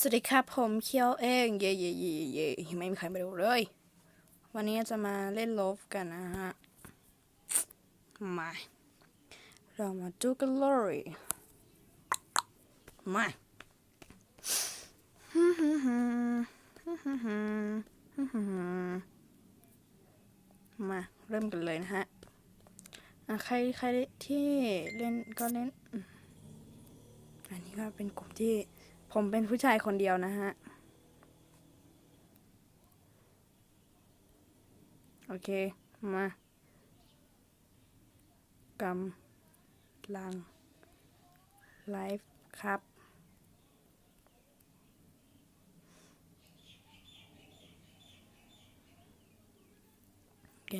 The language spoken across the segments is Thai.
สวัสดีครับผมเคียวเองเย่เย่เย่เย่ไม่มีใครมาดูเลย วันนี้จะมาเล่นลฟกันนะฮะ มา เรามาดูกันเลยมามาเริ่มกันเลยนะฮะใครใครที่เล่นก็เล่น อันนี้ก็เป็นกลุ่มที่ ผมเป็นผู้ชายคนเดียวนะฮะ โอเค มากำลัง ไลฟ์ครับ โอเค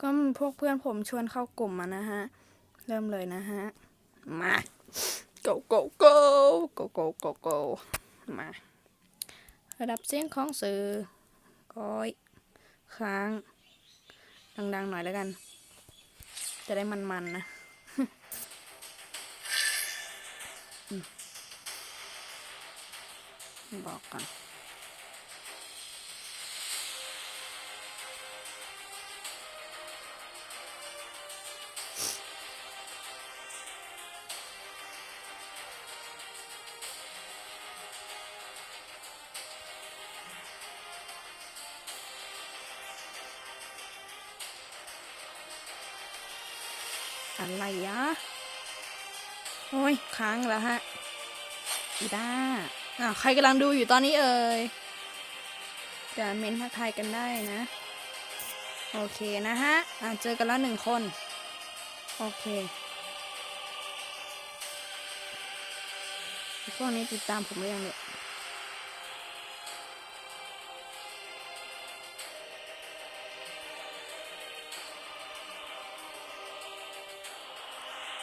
ก็พวกเพื่อนผมชวนเข้ากลุ่มมานะฮะ เริ่มเลยนะฮะ มา go go go go go go go มาระดับเสียงของสื่อก้อยค้าง ดังๆหน่อยแล้วกัน จะได้มันๆนะบอกก่อน อะไรยะโอ้ยค้างแล้วฮะ อีด้าอ้าใครกำลังดูอยู่ตอนนี้เอ่ยจะเมนทักทายกันได้นะ โอเคนะฮะ อ่าเจอกันแล้วหนึ่งคน โอเคพวกนี้ติดตามผมหรือยังเนี่ย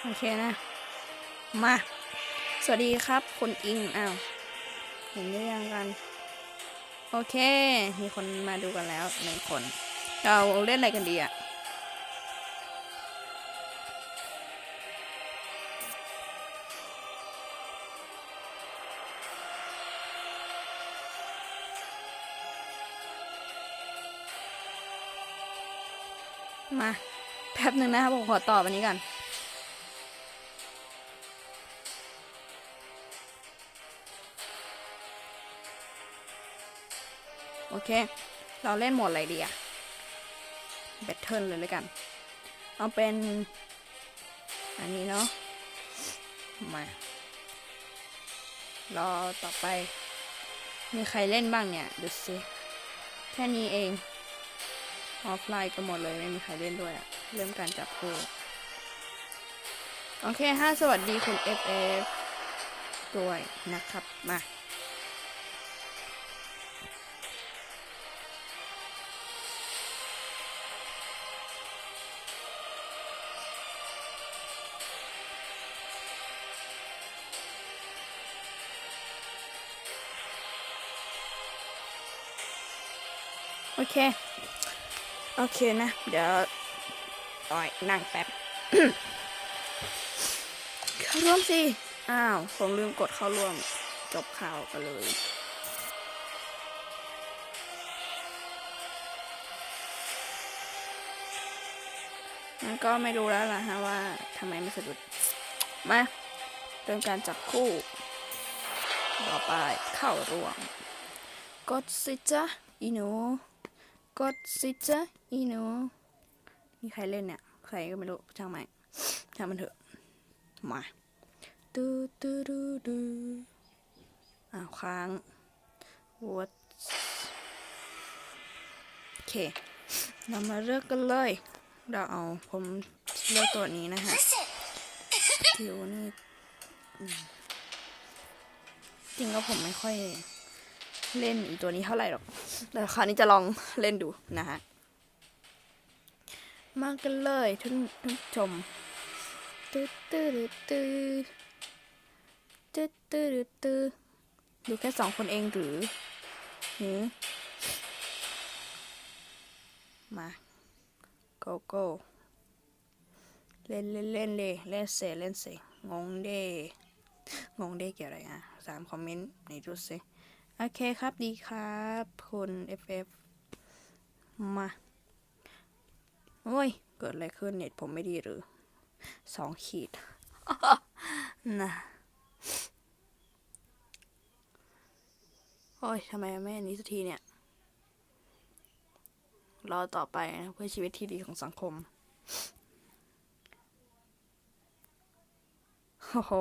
โอเคนะ มา สวัสดีครับคุณอิง อ้าว เห็นได้ยังกัน โอเค มีคนมาดูกันแล้วหนึ่งคน เราเล่นอะไรกันดีอะมาแป๊บหนึ่งนะครับผมขอตอบอันนี้ก่อน เค เราเล่นโหมดอะไรดีอะแบทเทิลเลยแล้วกัน เอาเป็น อันนี้เนาะ มา รอต่อไป มีใครเล่นบ้างเนี่ย ดูสิ แค่นี้เอง ออฟไลน์กันหมดเลย ไม่มีใครเล่นด้วยอะเริ่มการจับคู่โอเคฮะสวัสดีคุณ FF ด้วยนะครับ มา โอเค โอเคนะ เดี๋ยวอ่อยนั่งแป๊บเข้าร่วมสิ อ้าว ผมลืมกดเข้าร่วม จบข่าวกันเลยมันก็ไม่รู้แล้วล่ะฮะว่าทำไมไม่สะดุด มาเริ่มการจับคู่ ต่อไปเข้าร่วม กดสิจ๊ะอีหนู กดสิจ๊ะอีหนูมีใครเล่นเนี่ย ใครก็ไม่รู้ช่างไหมช่างมันเถอะ มาดูดูดูดูอ้าวค้าง what โอเค เรามาเลือกกันเลย เราเอาผมเลือกตัวนี้นะฮะผิวนี่อืมจริงก็ผมไม่ค่อย เล่นอีตัวนี้เท่าไหร่หรอก แต่คราวนี้จะลองเล่นดูนะฮะ มากันเลยท่านท่านชมตื้อตื้อตื้อตื้อตื้อตื้อดูแค่สองคนเองหรือหรือมาโกโก้เล่นเล่นเล่นเลยเล่นเสเล่นเสงงเด้งงเด้เกี่ยวอะไรอะสามคอมเมนต์ไหนดูสิ โอเคครับดีครับคุณ FF มา โอ้ย เกิดอะไรขึ้นเน็ตผมไม่ดีหรือสองขีดนะโอ้ยทำไมไม่อันนี้สักทีเนี่ย รอต่อไปนะเพื่อชีวิตที่ดีของสังคม โอ้โห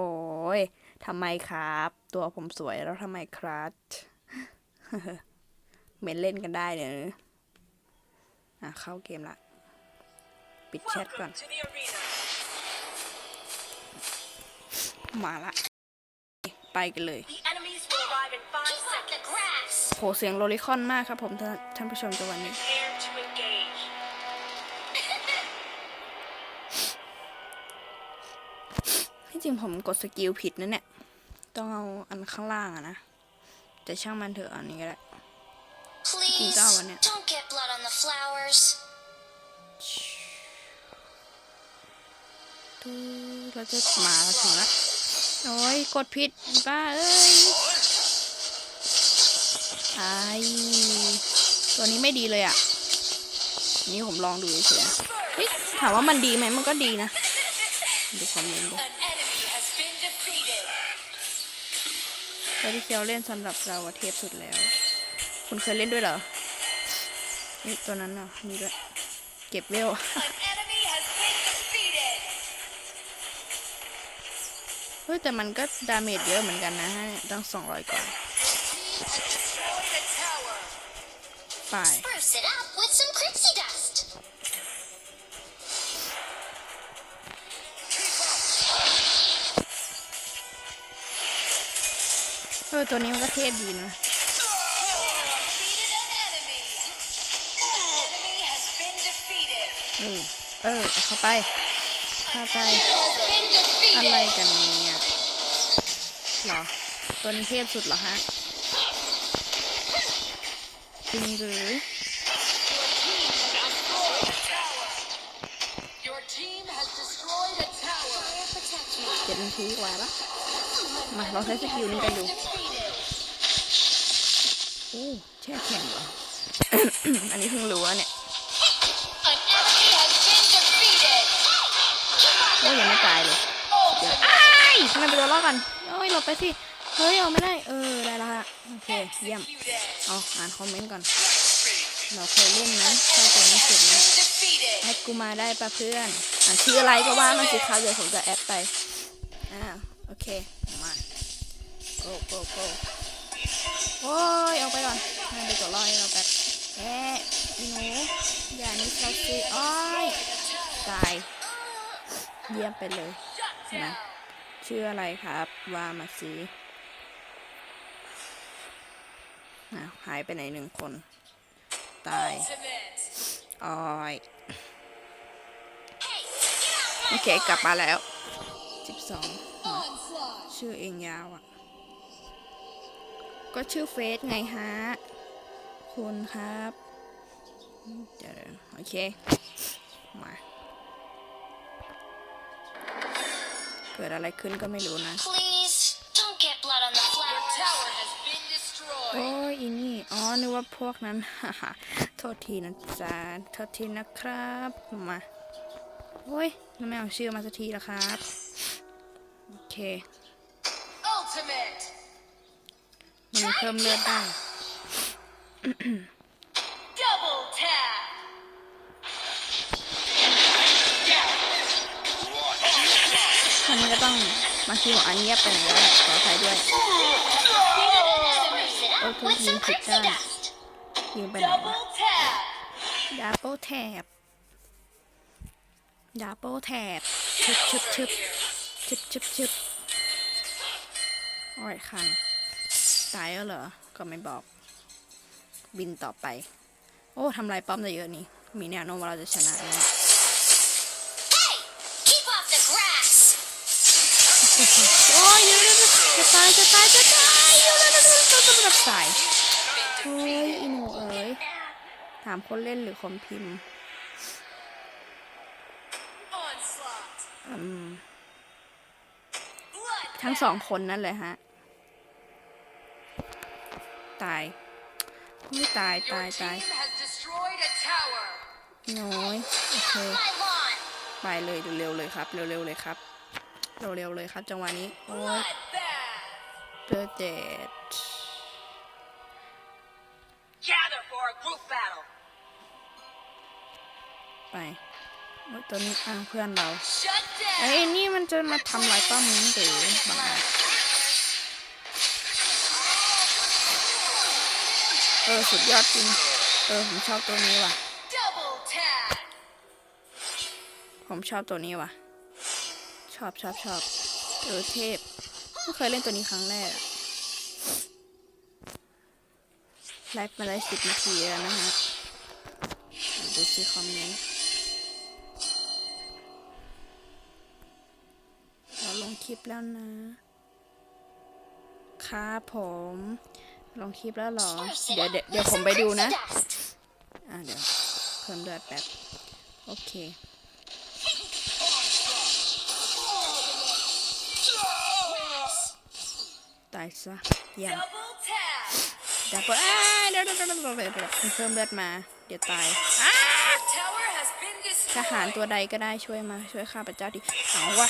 ยทำไมครับ ตัวผมสวยแล้วทำไมครับเหม็นเล่นกันได้เนี่ยอะ เข้าเกมละ ปิดแชทก่อน Welcome to the arena. มาละ ไปกันเลย The enemies will arrive in five Keep up the seconds. grass. โหเสียงโลลิคอนมากครับผมท่านท่านผู้ชมจังหวะนี้ ที่จริงผมกดสกิลผิดนะเนี่ยต้องเอาอันข้างล่างอะนะ แต่ช่างมันเถอะอันนี้ก็ได้ Please that one, yeah. don't get blood on the flowers. ดูเราจะมาแล้วถึงละโอ้ยกดผิดบ้าเอ้ยไอตัวนี้ไม่ดีเลยอะ่ะ นี่ผมลองดูเฉยๆเฮ้ยถามว่ามันดีไหมมันก็ดีนะ ดูคอมเมนต์ดู An enemy has been defeated. ตัวที่เคียวเล่นสำหรับเราเทพสุดแล้ว คุณเคยเล่นด้วยเหรอนี่ตัวนั้นอะมีด้วยเก็บเวลเฮ้ยแต่มันก็ดาเมจเยอะเหมือนกันนะฮะตั้งสองร้อยกว่าไป เออตัวนี้มันก็เทพดีนะเออเออเข้าไปเข้าไปอะไรกันเนี่ยหรอ ตัวนี้เทพสุดเหรอฮะจริงหรือ เจ็ดนาทีกว่าละมาเราใช้สกิลนี้กันดู Defeated. โอ้แช่แข็งเหรออันนี้เพิ่งรู้ว่าเนี่ย An enemy has been defeated. โอ้ยยังไม่ตายเลยเดี๋ยวอ้ายทำไมไปโดนรอบกันโอ้ยหลบไปสิเฮ้ยเอาไม่ได้เออได้และฮะโอเคเยี่ยม Executed. เอาอ่านคอมเมนต์ก่อนเราเคยเล่นนะเข้าใจไม่สุดนะ Defeated. แอดกูมาได้ปะเพื่อนอะชื่ออะไรก็ว่ามาสิครับเดี๋ยวผมจะแอดไปอ่า โอเค มา go go go โอ้ยออกไปก่อนมันไปตัวลอยเราแบบแอะหนูอย่านิสัยสิอ้อยตาย เยี่ยมไปเลยนะชื่ออะไรครับวามาซีนะหายไปไหนหนึ่งคน ตายโอ้ยโอเค กลับมาแล้ว 12 ชื่อเองยาวอะ ก็ชื่อเฟซไงฮะ คุณครับเดี๋ยวๆโอเค มา เกิดอะไรขึ้นก็ไม่รู้นะ Please don't get blood on the Your flowers. tower has been โอ้ destroyed. ยอีนี่ อ๋อ นึกว่าพวกนั้นฮ่าโทษทีนะจ๊ะ โทษทีนะครับ มา โอ้ยแล้วไม่เอาชื่อมาสักทีละครับ มันเพิ่มเลือดได้ Double tap. อันนี้ก็ต้องมาคิวของอันเงียบไปหน่อยแล้วแหละขออภัยด้วย Spruce it up Okay, with some you put Crixie that. dust. ยิงไปไหนวะ Double tap. ดับเบิลแท็บดับเบิลแท็บชึบชึบชึบชึบชึบชึบ โอ้ยคันตายแล้วเหรอ ก็ไม่บอก บินต่อไป โอ้ทำลายป้อมได้เยอะนี่ มีแนวโน้มว่าเราจะชนะแน่ Hey, keep off the grass. โอ้ยเดี๋ยวเดี๋ยวเดี๋ยวจะตายจะตายจะตายเดี๋ยวเดี๋ยวเดี๋ยวเดี๋ยวเดี๋ยวเดี๋ยวตายโอ้ยอีหนูเอ๋ยถามคนเล่นหรือคนพิมพ์ Onslaught. อืม Blood. ทั้งสองคนนั่นเลยฮะ ตายไม่ตาย Your ตายตาย team has destroyed a tower. น้อยโอเค My lawn. ไปเลยเร็วๆเลยครับ เร็วๆเลยครับ เร็วๆเลยครับ จังหวะนี้โอ้ย Bloodbath. เจอเจ็ด Gather for a group battle. ไปโอ้ยตัวนี้อ้าวเพื่อนเรา Shut เอ้ย down. นี่มันจะมาทำลายป้อมนี้หรือบังอาจ เออ สุดยอดจริง เออ ผมชอบตัวนี้ว่ะ ผมชอบตัวนี้ว่ะ ชอบชอบชอบเออเทพไม่เคยเล่นตัวนี้ครั้งแรกไลฟ์มาได้สิบนาทีแล้วนะฮะ ดูสิคอมเมนต์เราลงคลิปแล้วนะ ครับผม ลงคลิปแล้วเหรอ Spruce it เดี๋ยว up เดี๋ยวเดี๋ยว with ผม some ไปดูนะ pixie dust. อะเดี๋ยวเพิ่มเลือดแป๊บ โอเคตายซะยัง Double tag. เดี๋ยวเปิดอ้าเดี๋ยวเดี๋ยวเดี๋ยวเดี๋ยวเดี๋ยวเดี๋ยวเพิ่มเลือดมา เดี๋ยวตายอ้า Tower has been ทหาร destroyed. ตัวใดก็ได้ช่วยมา ช่วยข้าพเจ้าดิเอาวะ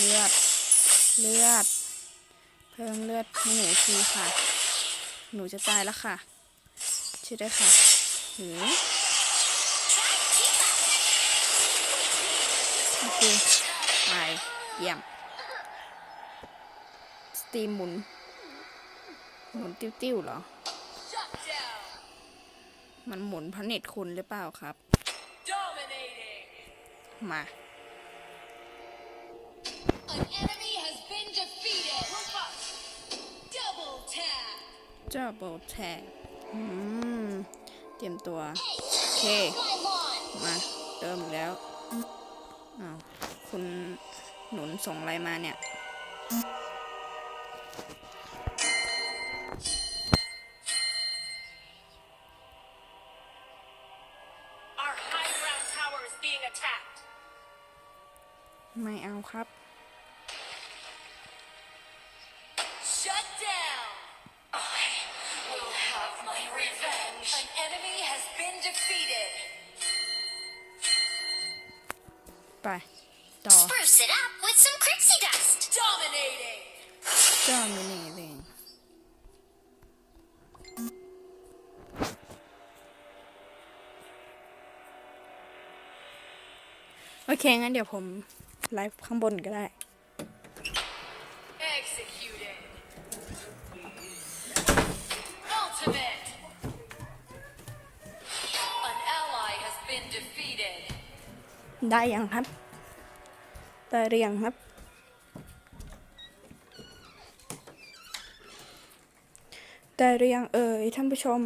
เลือด เลือด เพิ่มเลือดให้หนูทีค่ะ หนูจะตายแล้วค่ะช่วยด้วยค่ะหือโอเคไปเยี่ยม สตรีมหมุน หมุนติ้วๆเหรอ มันหมุนพระเน็ตคุณหรือเปล่าครับ มา เจ้าโบแทกอืมเตรียมตัว โอเค My lawn. มาเริ่มอีกแล้วอ้าวคุณหนุนส่งอะไรมาเนี่ย Our high ground tower is being attacked. ไม่เอาครับ ไป ต่อ Spruce it up with some pixie dust. Dominating. เจ้ามินีเองโอเค งั้นเดี๋ยวผมไลฟ์ข้างบนก็ได้ ได้ยังครับ ได้หรือยังครับ ได้หรือยังเอ่ยท่านผู้ชม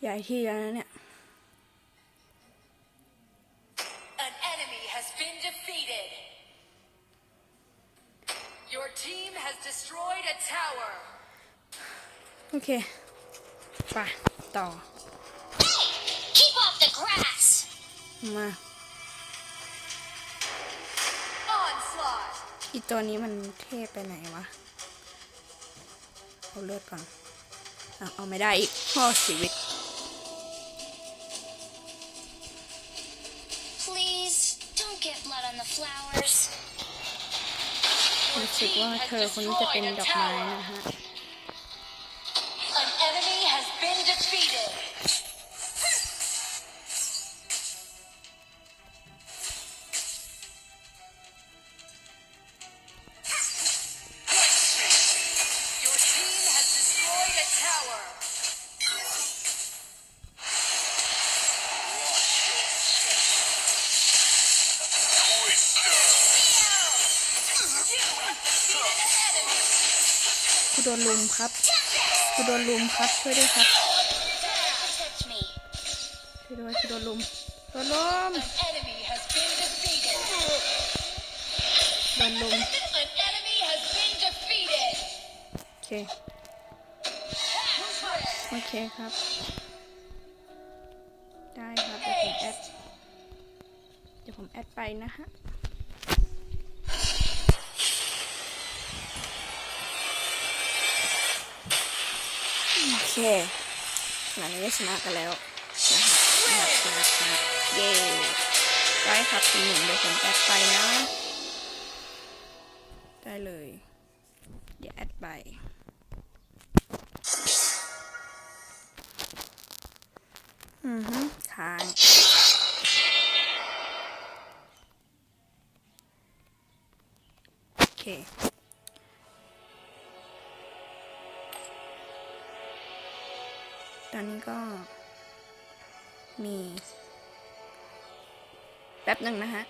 ใหญ่ที่แล้วนเนี่ย เคไปต่อ Keep off the grass. มา Onslaught. อีตัวนี้มันเทพไปไหนวะ เอาเลือดก่อนอะเอาไม่ได้อีกข้อชีวิต Please don't get blood on the flowers. รู้สึกว่าเธอคนนี้จะเป็นดอกไม้นะฮะ ดนลุมครับกูโดนลุมครับ ช่วยด้วยครับช่วยด้วยกูโดนลุมโดนลุมโดนลุม An enemy has been defeated. เคโอเคครับ ได้ครับเดี๋ยวผมแอดเดี๋ยวผมแอดไปนะฮะ เคขณะนี้ชนะกันแล้วนะฮะชนะชนะเย้ได้ครับคุณหนึ่งเดี๋ยวผมแอดไปนะ ได้เลยเดี๋ยวแอดไปอือฮึค้างโอเค ตอนนี้ก็มี แป๊บหนึ่งนะฮะ